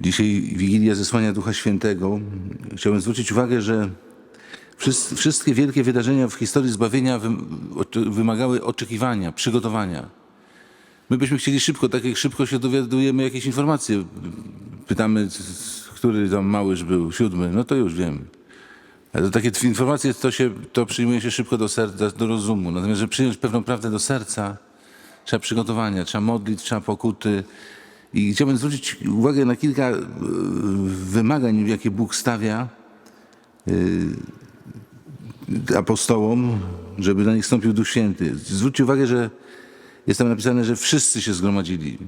Dzisiaj Wigilia Zesłania Ducha Świętego. Chciałbym zwrócić uwagę, że wszys- wszystkie wielkie wydarzenia w historii zbawienia wymagały oczekiwania, przygotowania. My byśmy chcieli szybko, tak jak szybko się dowiadujemy jakieś informacje. Pytamy, który tam małyż był, siódmy, no to już wiem. Ale takie informacje to, się, to przyjmuje się szybko do serca, do rozumu. Natomiast, żeby przyjąć pewną prawdę do serca, trzeba przygotowania, trzeba modlić, trzeba pokuty. I chciałbym zwrócić uwagę na kilka e, wymagań, jakie Bóg stawia e, apostołom, żeby na nich stąpił Duch Święty. Zwróćcie uwagę, że jest tam napisane, że wszyscy się zgromadzili.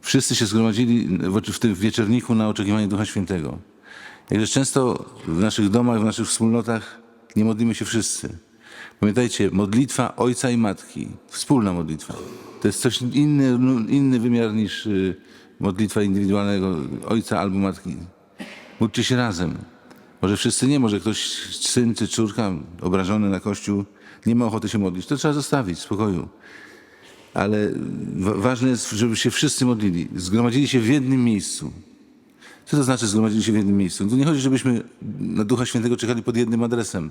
Wszyscy się zgromadzili w, tym wieczorniku na oczekiwanie Ducha Świętego. Jakże często w naszych domach, w naszych wspólnotach nie modlimy się wszyscy. Pamiętajcie, modlitwa ojca i matki, wspólna modlitwa, to jest coś inny, inny wymiar niż y, modlitwa indywidualnego ojca albo matki. Módlcie się razem. Może wszyscy nie, może ktoś, syn czy córka obrażony na kościół, nie ma ochoty się modlić. To trzeba zostawić w spokoju. Ale wa- ważne jest, żeby się wszyscy modlili. Zgromadzili się w jednym miejscu. Co to znaczy zgromadzili się w jednym miejscu? Tu nie chodzi, żebyśmy na Ducha Świętego czekali pod jednym adresem.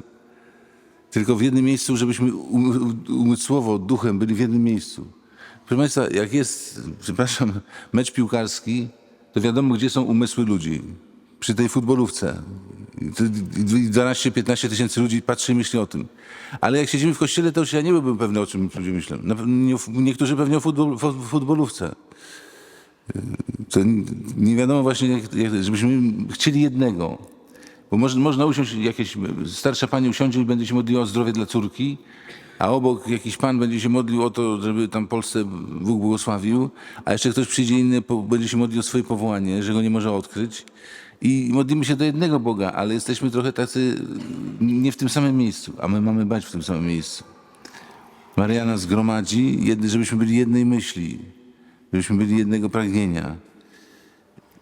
Tylko w jednym miejscu, żebyśmy um- umysłowo, duchem byli w jednym miejscu. Proszę Państwa, jak jest, przepraszam, mecz piłkarski, to wiadomo, gdzie są umysły ludzi. Przy tej futbolówce. I to- i 12-15 tysięcy ludzi patrzy i myśli o tym. Ale jak siedzimy w kościele, to już ja nie byłbym pewny, o czym ludzie myślą. Niektórzy pewnie o futbolówce. To n- nie wiadomo właśnie, żebyśmy chcieli jednego. Bo może, można usiąść, jakieś starsza pani usiądzie i będzie się modliła o zdrowie dla córki, a obok jakiś pan będzie się modlił o to, żeby tam Polsce Bóg błogosławił, a jeszcze ktoś przyjdzie inny, będzie się modlił o swoje powołanie, że go nie może odkryć. I modlimy się do jednego Boga, ale jesteśmy trochę tacy nie w tym samym miejscu, a my mamy bać w tym samym miejscu. Maria nas zgromadzi, żebyśmy byli jednej myśli, żebyśmy byli jednego pragnienia.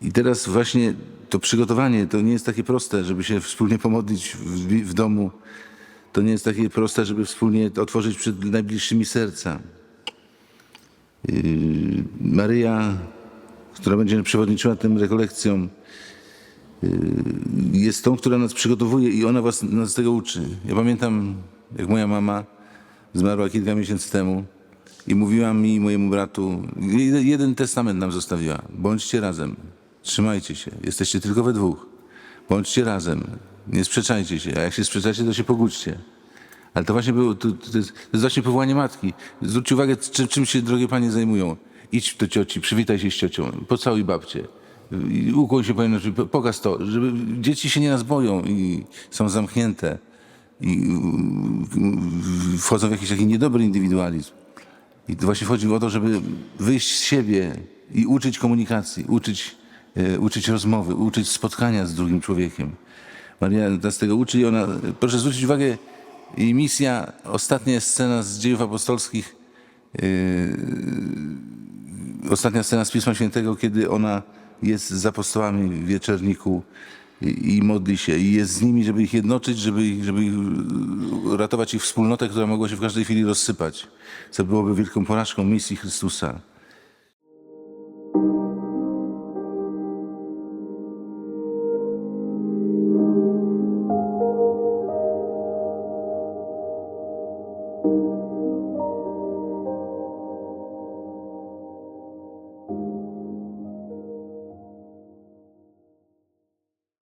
I teraz właśnie to przygotowanie to nie jest takie proste, żeby się wspólnie pomodlić w, w domu. To nie jest takie proste, żeby wspólnie otworzyć przed najbliższymi serca. Yy, Maryja, która będzie przewodniczyła tym rekolekcjom, yy, jest tą, która nas przygotowuje i ona was, nas tego uczy. Ja pamiętam, jak moja mama zmarła kilka miesięcy temu i mówiła mi i mojemu bratu, jeden- jeden testament nam zostawiła. Bądźcie razem, trzymajcie się, jesteście tylko we dwóch. Bądźcie razem, nie sprzeczajcie się, a jak się sprzeczacie, to się pogódźcie. Ale to właśnie było, to, to, to jest właśnie powołanie matki. Zwróćcie uwagę, czym, czym się, drogie panie, zajmują. Idź do cioci, przywitaj się z ciocią, pocałuj babcię. I się powinno, pokaż to, żeby dzieci się nie nas boją i są zamknięte i wchodzą w jakiś taki niedobry indywidualizm. I to właśnie chodzi o to, żeby wyjść z siebie i uczyć komunikacji, uczyć, uczyć rozmowy, uczyć spotkania z drugim człowiekiem. Maria nas tego uczy i ona, proszę zwrócić uwagę, jej misja, ostatnia scena z dziejów apostolskich, e, ostatnia scena z Pisma Świętego, kiedy ona jest z apostołami w wieczerniku i, i modli się i jest z nimi, żeby ich jednoczyć, żeby, ich- żeby ich, e, ratować ich wspólnotę, która mogła się w każdej chwili rozsypać, co byłoby wielką porażką misji Chrystusa.